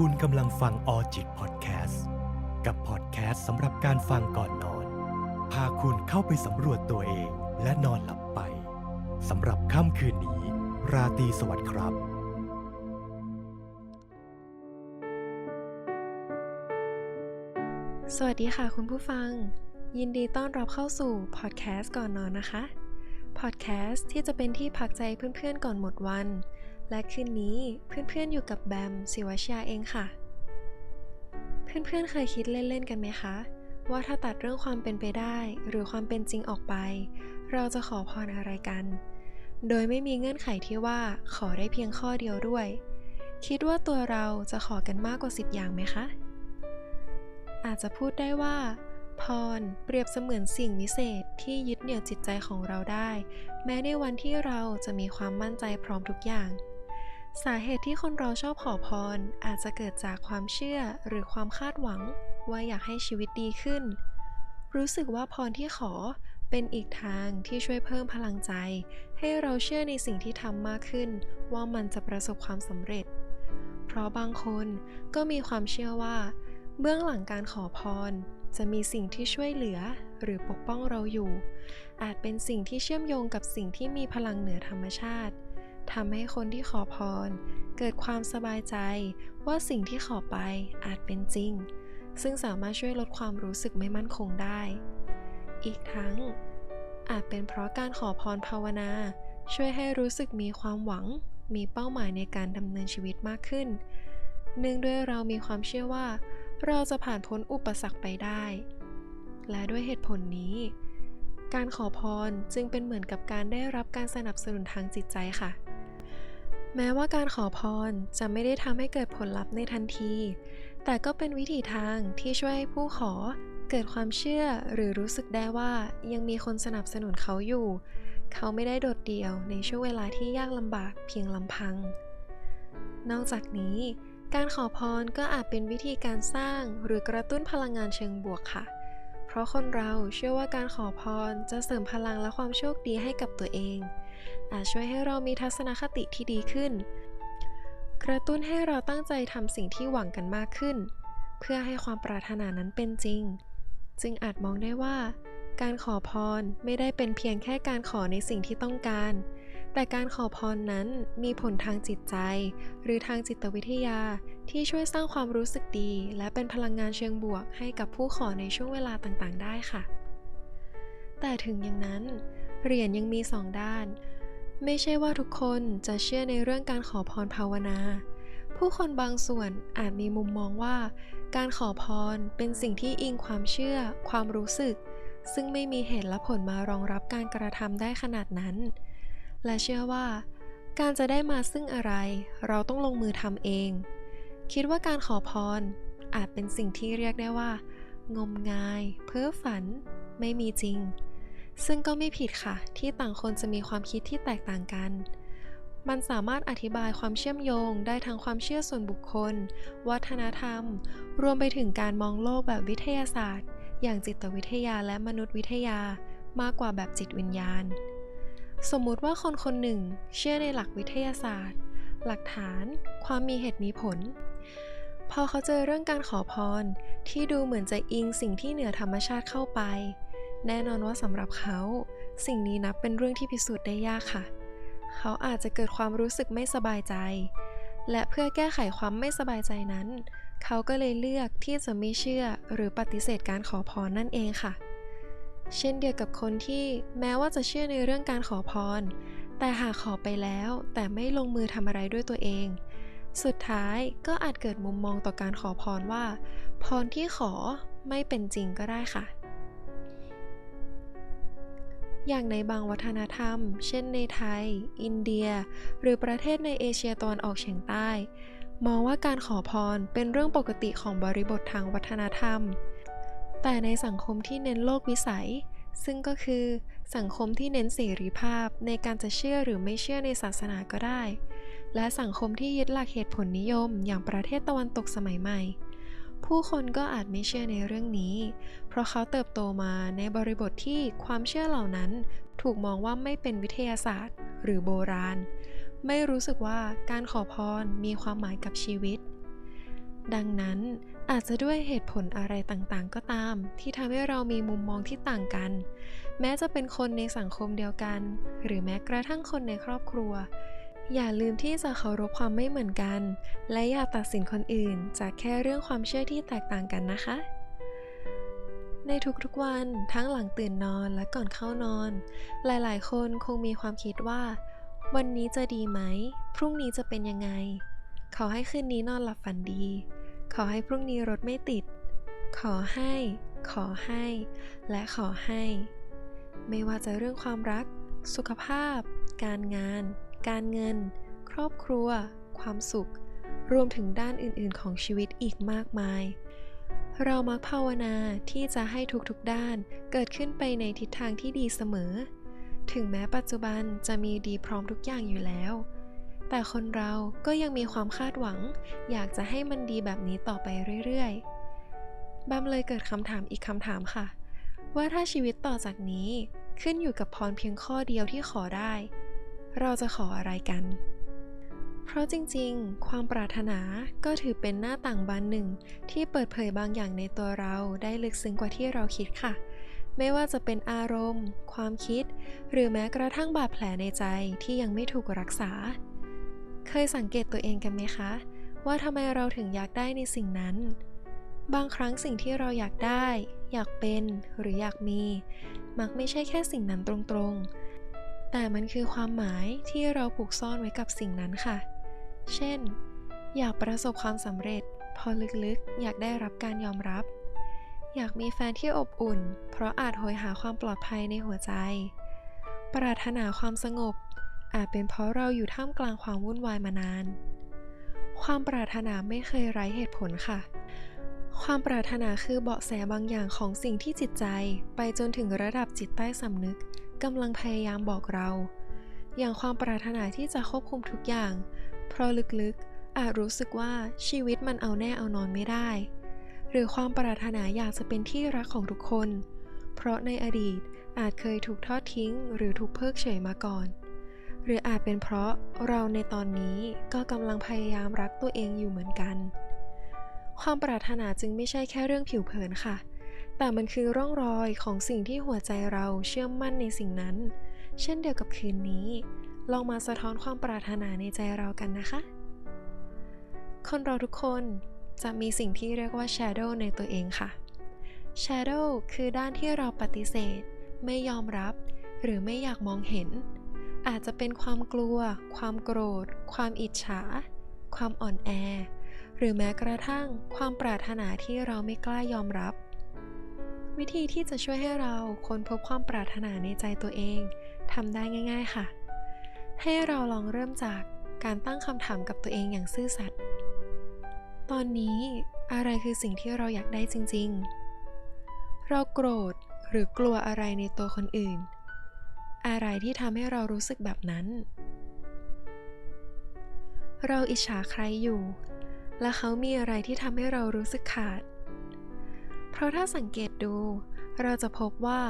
คุณกำลังฟังออจิตพอดแคสต์กับพอดแคสต์สำหรับการฟังก่อนนอน พาคุณเข้าไปสำรวจตัวเองและนอนหลับไปสำหรับค่ำคืนนี้ ราตรีสวัสดิ์ครับ สวัสดีค่ะคุณผู้ฟัง ยินดีต้อนรับเข้าสู่พอดแคสต์ก่อนนอนนะคะพอดแคสต์ที่จะเป็นที่พักใจเพื่อนๆก่อนหมดวัน และคืนนี้เพื่อนๆอยู่กับแบมศิวชยาเองค่ะ เพื่อนๆเคยคิดเล่นๆกันไหมคะ ว่าถ้าตัดเรื่องความเป็นไปได้ หรือความเป็นจริงออกไป เราจะขอพรอะไรกัน โดยไม่มีเงื่อนไขที่ว่าขอได้เพียงข้อเดียวด้วย คิดว่าตัวเราจะขอกันมากกว่า 10 อย่างไหมคะ อาจจะพูดได้ว่า พรเปรียบเสมือนสิ่งวิเศษที่ยึดเหนี่ยวจิตใจของเราได้ แม้ในวันที่เราจะมีความมั่นใจพร้อมทุกอย่าง สาเหตุที่คนเราชอบขอพรอาจจะเกิดจากความเชื่อหรือความคาดหวัง ว่าอยากให้ชีวิตดีขึ้น รู้สึกว่าพรที่ขอเป็นอีกทางที่ช่วยเพิ่มพลังใจ ให้เราเชื่อในสิ่งที่ทำมากขึ้น ว่ามันจะประสบความสำเร็จ เพราะบางคนก็มีความเชื่อว่า เบื้องหลังการขอพร จะมีสิ่งที่ช่วยเหลือหรือปกป้องเราอยู่ อาจเป็นสิ่งที่เชื่อมโยงกับสิ่งที่มีพลังเหนือธรรมชาติ ทำให้คนที่ขอพร เกิดความสบายใจว่าสิ่งที่ขอไปอาจเป็นจริง ซึ่งสามารถช่วยลดความรู้สึกไม่มั่นคงได้ อีกทั้ง อาจเป็นเพราะการขอพรภาวนา ช่วยให้รู้สึกมีความหวัง มีเป้าหมายในการดำเนินชีวิตมากขึ้น เนื่องด้วยเรามีความเชื่อว่า เราจะผ่านพ้นอุปสรรคไปได้ และด้วยเหตุผลนี้การขอพรจึงเป็นเหมือนกับการได้รับการสนับสนุนทางจิตใจค่ะ แม้ว่าการขอพรจะไม่ได้ทำให้เกิดผลลัพธ์ในทันที แต่ก็เป็นวิถีทางที่ช่วยให้ผู้ขอเกิดความเชื่อหรือรู้สึกได้ว่ายังมีคนสนับสนุนเขาอยู่ เขาไม่ได้โดดเดี่ยวในช่วงเวลาที่ยากลำบากเพียงลำพัง นอกจากนี้ การขอพรก็อาจเป็นวิธีการสร้างหรือกระตุ้นพลังงานเชิงบวกค่ะ เพราะคนเราเชื่อว่าการขอพรจะเสริมพลังและความโชคดีให้กับตัวเอง อาจช่วยให้เรามีทัศนคติที่ดีขึ้น กระตุ้นให้เราตั้งใจทำสิ่งที่หวังกันมากขึ้น เพื่อให้ความปรารถนานั้นเป็นจริง จึงอาจมองได้ว่า การขอพรไม่ได้เป็นเพียงแค่การขอในสิ่งที่ต้องการ แต่การขอพรนั้นมีผลทางจิตใจ หรือทางจิตวิทยาที่ช่วยสร้างความรู้สึกดี และเป็นพลังงานเชิงบวกให้กับผู้ขอในช่วงเวลาต่างๆ ได้ค่ะแต่ถึงอย่างนั้น เหรียญยังมีสองด้าน ไม่ใช่ว่าทุกคนจะเชื่อในเรื่องการขอพรภาวนา ผู้คนบางส่วนอาจมีมุมมองว่า การขอพรเป็นสิ่งที่อิงความเชื่อ ความรู้สึก ซึ่งไม่มีเหตุและผลมารองรับการกระทำได้ขนาดนั้น และเชื่อว่า การจะได้มาซึ่งอะไร เราต้องลงมือทำเอง คิดว่าการขอพรอาจเป็นสิ่งที่เรียกได้ว่า งมงาย เพ้อฝัน ไม่มีจริง ซึ่งก็ไม่ผิดค่ะ ที่ต่างคนจะมีความคิดที่แตกต่างกัน มันสามารถอธิบายความเชื่อมโยงได้ทั้งความเชื่อส่วนบุคคล วัฒนธรรม รวมไปถึงการมองโลกแบบวิทยาศาสตร์ อย่างจิตวิทยาและมนุษยวิทยามากกว่าแบบจิตวิญญาณ สมมุติว่าคนคนหนึ่ง เชื่อในหลักวิทยาศาสตร์ หลักฐาน ความมีเหตุมีผล พอเขาเจอเรื่องการขอพรที่ดูเหมือนจะอิงสิ่งที่เหนือธรรมชาติเข้าไป แน่นอนว่าสำหรับเขา สิ่งนี้นับเป็นเรื่องที่พิสูจน์ได้ยากค่ะ เขาอาจจะเกิดความรู้สึกไม่สบายใจ และเพื่อแก้ไขความไม่สบายใจนั้น เขาก็เลยเลือกที่จะไม่เชื่อหรือปฏิเสธการขอพรนั่นเองค่ะ เช่นเดียวกับคนที่แม้ว่าจะเชื่อในเรื่องการขอพร แต่หากขอไปแล้วแต่ไม่ลงมือทำอะไรด้วยตัวเองสุดท้ายก็อาจเกิดมุมมองต่อการขอพรว่า พรที่ขอไม่เป็นจริงก็ได้ค่ะ อย่างในบางวัฒนธรรม เช่นในไทย อินเดีย หรือประเทศในเอเชียตะวันออกเฉียงใต้ มองว่าการขอพรเป็นเรื่องปกติของบริบททางวัฒนธรรม แต่ในสังคมที่เน้นโลกวิสัย ซึ่งก็คือสังคมที่เน้นเสรีภาพในการจะเชื่อหรือไม่เชื่อในศาสนาก็ได้ และสังคมที่ยึดหลักเหตุผลนิยม อย่างประเทศตะวันตกสมัยใหม่ ผู้คนก็อาจไม่เชื่อในเรื่องนี้ เพราะเขาเติบโตมาในบริบทที่ความเชื่อเหล่านั้น ถูกมองว่าไม่เป็นวิทยาศาสตร์ หรือโบราณ ไม่รู้สึกว่าการขอพรมีความหมายกับชีวิต ดังนั้นอาจจะด้วยเหตุผลอะไรต่างๆ ก็ตาม ที่ทำให้เรามีมุมมองที่ต่างกัน แม้จะเป็นคนในสังคมเดียวกัน หรือแม้กระทั่งคนในครอบครัว อย่าลืมที่จะเคารพความไม่เหมือนกัน และอย่าตัดสินคนอื่น จากแค่เรื่องความเชื่อที่แตกต่างกันนะคะ ในทุกๆวันทั้งหลังตื่นนอนและก่อนเข้านอน หลายๆ คนคงมีความคิดว่า วันนี้จะดีไหม พรุ่งนี้จะเป็นยังไง ขอให้คืนนี้นอนหลับฝันดี ขอให้พรุ่งนี้รถไม่ติด ขอให้ ขอให้ และขอให้ ไม่ว่าจะเรื่องความรัก สุขภาพ การงาน การเงิน ครอบครัว ความสุข รวมถึงด้านอื่นๆ ของชีวิตอีกมากมาย เรามักภาวนาที่จะให้ทุกๆด้านเกิดขึ้นไปในทิศทางที่ดีเสมอ ถึงแม้ปัจจุบันจะมีดีพร้อมทุกอย่างอยู่แล้ว แต่คนเราก็ยังมีความคาดหวัง อยากจะให้มันดีแบบนี้ต่อไปเรื่อยๆบัมเลยเกิดคำถามอีกคำถามค่ะ ว่าถ้าชีวิตต่อจากนี้ขึ้นอยู่กับพรเพียงข้อเดียวที่ขอได้ เราจะขออะไรกัน เพราะจริงๆ ความปรารถนาก็ถือเป็นหน้าต่างบานหนึ่ง ที่เปิดเผยบางอย่างในตัวเราได้ลึกซึ้งกว่าที่เราคิดค่ะ ไม่ว่าจะเป็นอารมณ์ ความคิด หรือแม้กระทั่งบาดแผลในใจที่ยังไม่ถูกรักษา เคยสังเกตตัวเองกันไหมคะ ว่าทำไมเราถึงอยากได้ในสิ่งนั้นบางครั้งสิ่งที่เราอยากได้ อยากเป็นหรืออยากมี มักไม่ใช่แค่สิ่งนั้นตรงๆ แต่มันคือความหมายที่เราผูกซ่อนไว้กับสิ่งนั้นค่ะ เช่น อยากประสบความสำเร็จ พอลึกๆ อยากได้รับการยอมรับ อยากมีแฟนที่อบอุ่น เพราะอาจโหยหาความปลอดภัยในหัวใจ ปรารถนาความสงบ อาจเป็นเพราะเราอยู่ท่ามกลางความวุ่นวายมานาน ความปรารถนาไม่เคยไร้เหตุผลค่ะ ความปรารถนาคือเบาะแสบางอย่างของสิ่งที่จิตใจ ไปจนถึงระดับจิตใต้สำนึกกำลังพยายามบอกเรา อย่างความปรารถนาที่จะควบคุมทุกอย่าง เพราะลึกๆ อาจรู้สึกว่าชีวิตมันเอาแน่เอานอนไม่ได้ หรือความปรารถนาอยากจะเป็นที่รักของทุกคน เพราะในอดีตอาจเคยถูกทอดทิ้ง หรือถูกเพิกเฉยมาก่อน หรืออาจเป็นเพราะเราในตอนนี้ก็กำลังพยายามรักตัวเองอยู่เหมือนกัน ความปรารถนาจึงไม่ใช่แค่เรื่องผิวเผินค่ะ แต่มันคือร่องรอยของสิ่งที่หัวใจเราเชื่อมมั่นในสิ่งนั้น เช่นเดียวกับคืนนี้ ลองมาสะท้อนความปรารถนาในใจเรากันนะคะ คนเราทุกคนจะมีสิ่งที่เรียกว่า shadow ในตัวเองค่ะ shadow คือด้านที่เราปฏิเสธ ไม่ยอมรับ หรือไม่อยากมองเห็น อาจจะเป็นความกลัว ความโกรธ ความอิจฉา ความอ่อนแอ หรือแม้กระทั่งความปรารถนาที่เราไม่กล้ายอมรับ วิธีที่จะช่วยให้เราค้นพบความปรารถนาในใจตัวเองทำได้ง่าย ๆ ค่ะ ให้เราลองเริ่มจากการตั้งคำถามกับตัวเองอย่างซื่อสัตย์ตอนนี้อะไรคือสิ่งที่เราอยากได้จริง ๆ เราโกรธหรือกลัวอะไรในตัวคนอื่น อะไรที่ทำให้เรารู้สึกแบบนั้น เราอิจฉาใครอยู่ และเขามีอะไรที่ทำให้เรารู้สึกขาด เพราะถ้าสังเกตดู เราจะพบว่า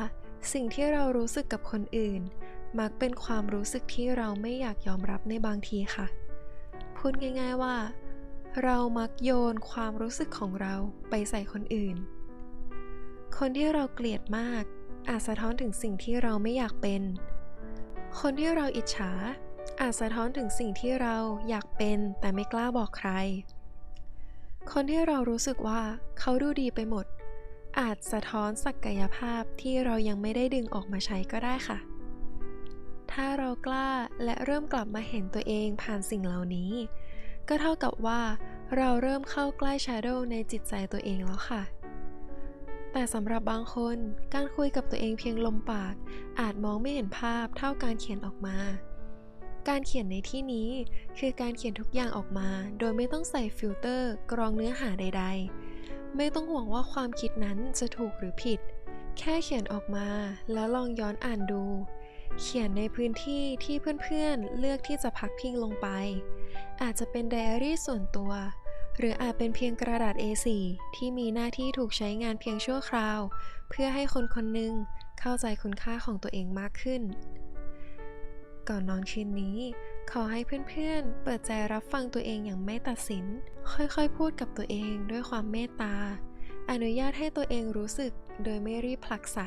สิ่งที่เรารู้สึกกับคนอื่น มักเป็นความรู้สึกที่เราไม่อยากยอมรับในบางทีค่ะ พูดง่าย ๆว่า เรามักโยนความรู้สึกของเราไปใส่คนอื่น คนที่เราเกลียดมาก อาจสะท้อนถึงสิ่งที่เราไม่อยากเป็น คนที่เราอิจฉาอาจสะท้อนถึงสิ่งที่เราอยากเป็นแต่ไม่กล้าบอกใคร คนที่เรารู้สึกว่าเขาดูดีไปหมด อาจสะท้อนศักยภาพที่เรายังไม่ได้ดึงออกมาใช้ก็ได้ค่ะ ถ้าเรากล้าและเริ่มกลับมาเห็นตัวเองผ่านสิ่งเหล่านี้ ก็เท่ากับว่าเราเริ่มเข้าใกล้ Shadow ในจิตใจตัวเองแล้วค่ะ แต่สำหรับบางคนการคุยกับตัวเองเพียงลมปาก อาจมองไม่เห็นภาพเท่าการเขียนออกมา การเขียนในที่นี้คือการเขียนทุกอย่างออกมา โดยไม่ต้องใส่ฟิลเตอร์กรองเนื้อหาใด ๆ ไม่ต้องห่วงว่าความคิดนั้นจะถูกหรือผิด แค่เขียนออกมาแล้วลองย้อนอ่านดู เขียนในพื้นที่ที่เพื่อนๆ เลือกที่จะพักพิงลงไป อาจจะเป็นไดอารี่ส่วนตัว หรืออาจเป็นเพียงกระดาษ A4 ที่มีหน้าที่ถูกใช้งานเพียงชั่วคราว เพื่อให้คนคนหนึ่งเข้าใจคุณค่าของตัวเองมากขึ้น ก่อนนอนคืนนี้ ขอให้เพื่อนๆ เปิดใจรับฟังตัวเองอย่างไม่ตัดสิน ค่อยๆ พูดกับตัวเองด้วยความเมตตา อนุญาตให้ตัวเองรู้สึกโดยไม่รีบผลักไส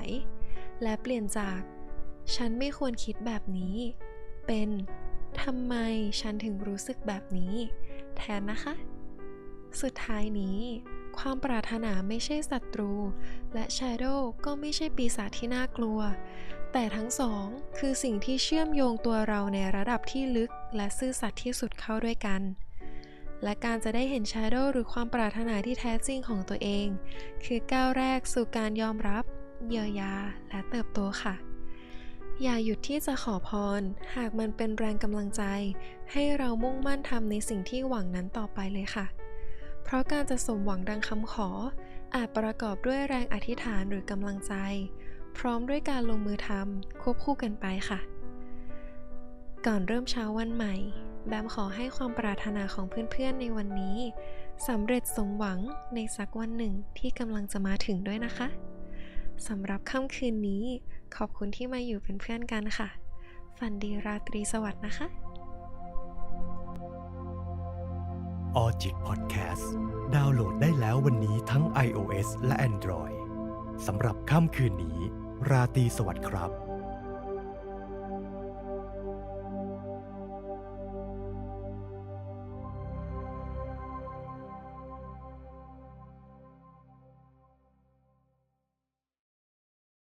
และเปลี่ยนจาก ฉันไม่ควรคิดแบบนี้ เป็นทำไมฉันถึงรู้สึกแบบนี้ แทนนะคะ สุดท้ายนี้ ความปรารถนาไม่ใช่ศัตรู และ Shadow ก็ไม่ใช่ปีศาจที่น่ากลัว แต่ทั้งสอง คือสิ่งที่เชื่อมโยงตัวเราในระดับที่ลึกและซื่อสัตย์ที่สุดเข้าด้วยกัน และการจะได้เห็น Shadow หรือความปรารถนาที่แท้จริงของตัวเอง คือก้าวแรกสู่การยอมรับ เยียวยา และเติบโตค่ะ อย่าหยุดที่จะขอพร หากมันเป็นแรงกำลังใจ ให้เรามุ่งมั่นทำในสิ่งที่หวังนั้นต่อไปเลยค่ะ เพราะการจะสมหวังดังคำขอ อาจประกอบด้วยแรงอธิษฐานหรือกำลังใจ พร้อมด้วยการลงมือทำควบคู่กันไปค่ะ ก่อนเริ่มเช้าวันใหม่ แบมขอให้ความปรารถนาของเพื่อนๆในวันนี้สำเร็จสมหวังในสักวันหนึ่งที่กำลังจะมาถึงด้วยนะคะสำหรับค่ำคืนนี้ ขอบคุณที่มาอยู่เป็นเพื่อนกันค่ะ ฝันดีราตรีสวัสดิ์นะคะออจิตพอดแคสต์ดาวน์โหลดได้แล้ววันนี้ทั้ง iOS และ Android สำหรับค่ำคืนนี้ ราตรีสวัสดิ์ครับ